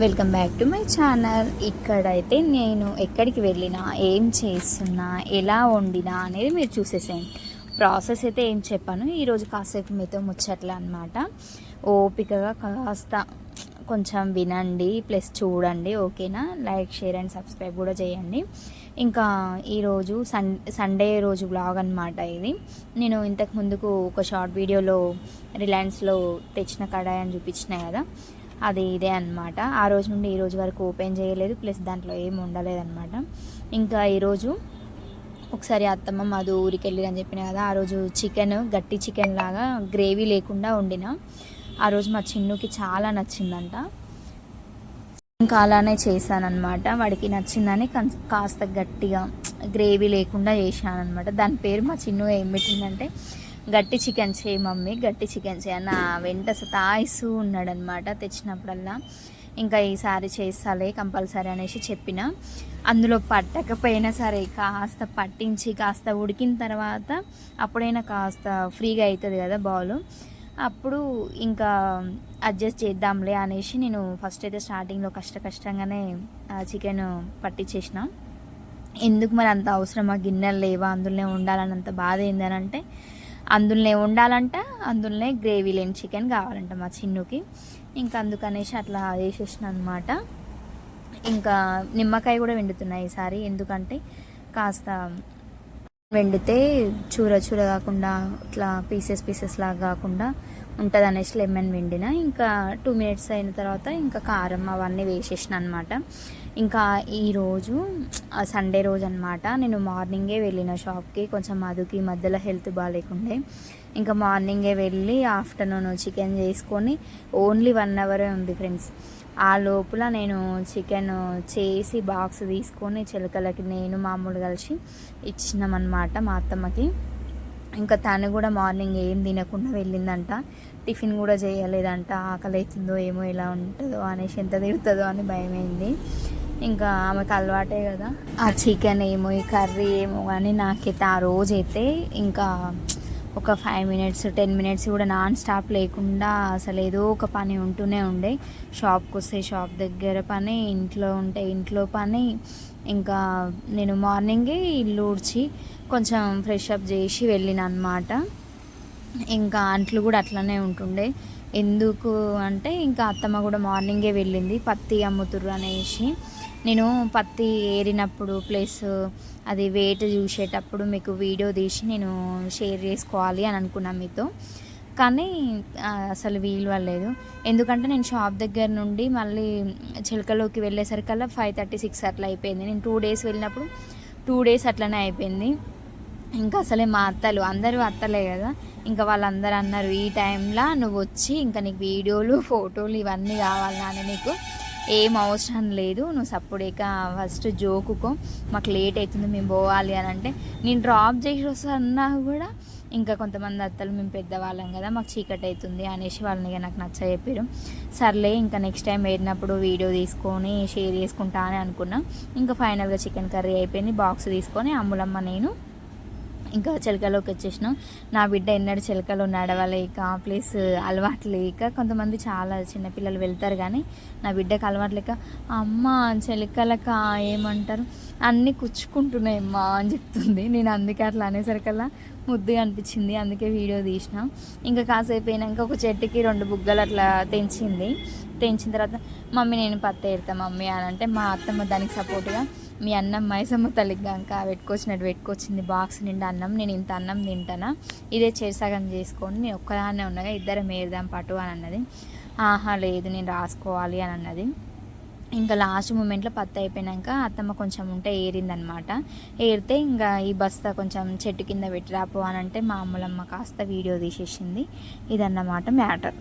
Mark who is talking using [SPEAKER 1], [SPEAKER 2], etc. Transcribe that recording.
[SPEAKER 1] Welcome back to my channel. ఇక్కడైతే నేను ఎక్కడికి వెళ్ళినా ఏం చేస్తున్నా ఎలా వండినా అనేది మీరు చూసేసేయండి. ప్రాసెస్ అయితే ఏం చెప్పాను. ఈరోజు కాసేపు మీతో ముచ్చట్లే అనమాట ఓపికగా కాస్త కొంచెం వినండి ప్లస్ చూడండి ఓకేనా? లైక్ షేర్ అండ్ సబ్స్క్రైబ్ కూడా చేయండి. ఇంకా ఈరోజు సన్ సండే రోజు బ్లాగ్ అనమాట ఇది. నేను ఇంతకు ముందుకు ఒక షార్ట్ వీడియోలో రిలయన్స్లో తెచ్చిన కడాయి అని చూపించిన కదా. అది ఇదే అనమాట ఆ రోజు నుండి ఈ రోజు వరకు ఓపెన్ చేయలేదు ప్లస్ దాంట్లో ఏం ఉండలేదన్నమాట. ఇంకా ఈరోజు ఒకసారి అత్తమ్మ మధు ఊరికి వెళ్ళి అని చెప్పిన కదా ఆ రోజు చికెన్ గట్టి చికెన్ లాగా గ్రేవీ లేకుండా వండిన. ఆ రోజు మా చిన్నుకి చాలా నచ్చిందంట. ఇంకా అలానే చేశానమాట వాడికి నచ్చిందని కాస్త గట్టిగా గ్రేవీ లేకుండా చేశానమాట దాని పేరు మా చిన్ను ఏం పెట్టిందంటే గట్టి చికెన్ చేయి మమ్మీ గట్టి చికెన్ చేయి అన్న వెంట తాయిస్తూ ఉన్నాడనమాట తెచ్చినప్పుడల్లా. ఇంకా ఈసారి చేస్తాలే కంపల్సరీ అనేసి చెప్పిన. అందులో పట్టకపోయినా సరే కాస్త పట్టించి కాస్త ఉడికిన తర్వాత అప్పుడైనా కాస్త ఫ్రీగా అవుతుంది కదా బౌల్. అప్పుడు ఇంకా అడ్జస్ట్ చేద్దాంలే అనేసి నేను ఫస్ట్ అయితే స్టార్టింగ్లో కష్ట కష్టంగానే చికెన్ పట్టించేసిన. ఎందుకు మరి అంత అవసరమా? గిన్నెలు లేవా? అందులోనే ఉండాలన్నంత బాధ ఏందనంటే అందులోనే ఉండాలంట అందులోనే గ్రేవీ లేని చికెన్ కావాలంట మా చిన్నుకి. ఇంకా అందుకనేసి అట్లా వేసేసిన అనమాట ఇంకా నిమ్మకాయ కూడా వెండుతున్నాయి ఈసారి ఎందుకంటే కాస్త వెండితే చూర చూర కాకుండా ఇట్లా పీసెస్ పీసెస్ లాగా కాకుండా ఉంటుంది అనేసి లెమన్ వండిన ఇంకా టూ మినిట్స్ అయిన తర్వాత ఇంకా కారం అవన్నీ వేసేసిన అనమాట ఇంకా ఈరోజు సండే రోజు అనమాట నేను మార్నింగే వెళ్ళిన షాప్కి. కొంచెం మధుకి మధ్యలో హెల్త్ బాగాలేకుండే ఇంకా మార్నింగే వెళ్ళి ఆఫ్టర్నూన్ చికెన్ చేసుకొని ఓన్లీ వన్ అవరే ఉంది ఫ్రెండ్స్. ఆ లోపల నేను చికెన్ చేసి బాక్స్ తీసుకొని చిలకలకి నేను మామూలు కలిసి ఇచ్చినామన్నమాట మా అత్తమ్మకి. ఇంకా తను కూడా మార్నింగ్ ఏం తినకుండా వెళ్ళిందంట. టిఫిన్ కూడా చేయలేదంట. ఆకలి అవుతుందో ఏమో ఎలా ఉంటుందో అనేసి ఎంత తిరుగుతుందో అని భయమైంది. ఇంకా ఆమెకు అలవాటే కదా. ఆ చికెన్ ఏమో ఈ కర్రీ ఏమో కానీ నాకైతే ఆ రోజైతే ఇంకా ఒక ఫైవ్ మినిట్స్ టెన్ మినిట్స్ కూడా నాన్ స్టాప్ లేకుండా అసలు ఏదో ఒక పని ఉంటూనే ఉండే. షాప్కి వస్తే షాప్ దగ్గర పని ఇంట్లో ఉంటే ఇంట్లో పని. ఇంకా నేను మార్నింగే ఇల్లు ఊడ్చి కొంచెం ఫ్రెష్ అప్ చేసి వెళ్ళిన అనమాట ఇంకా అంట్లు కూడా అట్లనే ఉంటుండే. ఎందుకు అంటే ఇంకా అత్తమ్మ కూడా మార్నింగే వెళ్ళింది. పత్తి అమ్ముతుర్రు అనేసి. నేను పత్తి ఏరినప్పుడు ప్లస్ అది వెయిట్ చూసేటప్పుడు మీకు వీడియో తీసి నేను షేర్ చేసుకోవాలి అని అనుకున్నాను మీతో. కానీ అసలు వీలు అవ్వలేదు ఎందుకంటే నేను షాప్ దగ్గర నుండి మళ్ళీ చిలకలోకి వెళ్ళేసరికల్లా ఫైవ్ థర్టీ సిక్స్ అట్లా అయిపోయింది. నేను టూ డేస్ వెళ్ళినప్పుడు టూ డేస్ అట్లనే అయిపోయింది. ఇంకా అసలే మా అత్తలు అందరూ అత్తలే కదా. ఇంకా వాళ్ళందరూ అన్నారు ఈ టైంలో నువ్వు వచ్చి ఇంకా నీకు వీడియోలు ఫోటోలు ఇవన్నీ కావాలి నాన్న నీకు? ఏం అవసరం లేదు నువ్వు సప్పుడేక ఫస్ట్ జోకుకో మాకు లేట్ అవుతుంది మేము పోవాలి అని అంటే నేను డ్రాప్ చేసి వస్తున్నా కూడా ఇంకా కొంతమంది అత్తలు మేము పెద్దవాళ్ళం కదా మాకు చీకటి అవుతుంది అనేసి వాళ్ళని నాకు నచ్చ చెప్పారు. సర్లే ఇంకా నెక్స్ట్ టైం వెళ్ళినప్పుడు వీడియో తీసుకొని షేర్ చేసుకుంటా అని అనుకున్నాం. ఇంకా ఫైనల్గా చికెన్ కర్రీ అయిపోయింది బాక్స్ తీసుకొని అమ్ములమ్మ నేను ఇంకా చిలకలోకి వచ్చేసినాం. నా బిడ్డ ఎన్నడూ చిలకలో నడవలేక ప్లస్ అలవాటు లేక కొంతమంది చాలా చిన్నపిల్లలు వెళ్తారు కానీ నా బిడ్డకు అలవాటు లేక అమ్మ చిలకలక ఏమంటారు? అన్నీ కుచ్చుకుంటున్నాయమ్మా అని చెప్తుంది. నేను అందుకే అట్లా అనేసరికల్లా ముద్దుగా అనిపించింది. అందుకే వీడియో తీసిన. ఇంకా కాసేపు అయినాక ఒక చెట్టుకి రెండు బుగ్గలు అట్లా తెంచింది. తెంచిన తర్వాత మమ్మీ నేను పత్తి ఎడతా మమ్మీ అని అంటే మా అత్తమ్మ దానికి సపోర్ట్గా మీ అన్నం మైసమ్మ తల్లికి కనుక పెట్టుకొచ్చినట్టు పెట్టుకొచ్చింది బాక్స్ నిండా అన్నం నేను ఇంత అన్నం తింటానా? ఇదే చేసాగం చేసుకొని నేను ఒక్కదాన్నే ఉన్నగా ఇద్దరం ఏరుదాం పటు అని అన్నది. ఆహా లేదు నేను రాసుకోవాలి అని అన్నది. ఇంకా లాస్ట్ మూమెంట్లో పత్తి అయిపోయినాక అత్తమ్మ కొంచెం ఉంటే ఏరిందనమాట. ఏరితే ఇంకా ఈ బస్తా కొంచెం చెట్టు కింద పెట్టి రాపో అని అంటే మా అమ్మలమ్మ కాస్త వీడియో తీసేసింది. ఇదన్నమాట మ్యాటర్.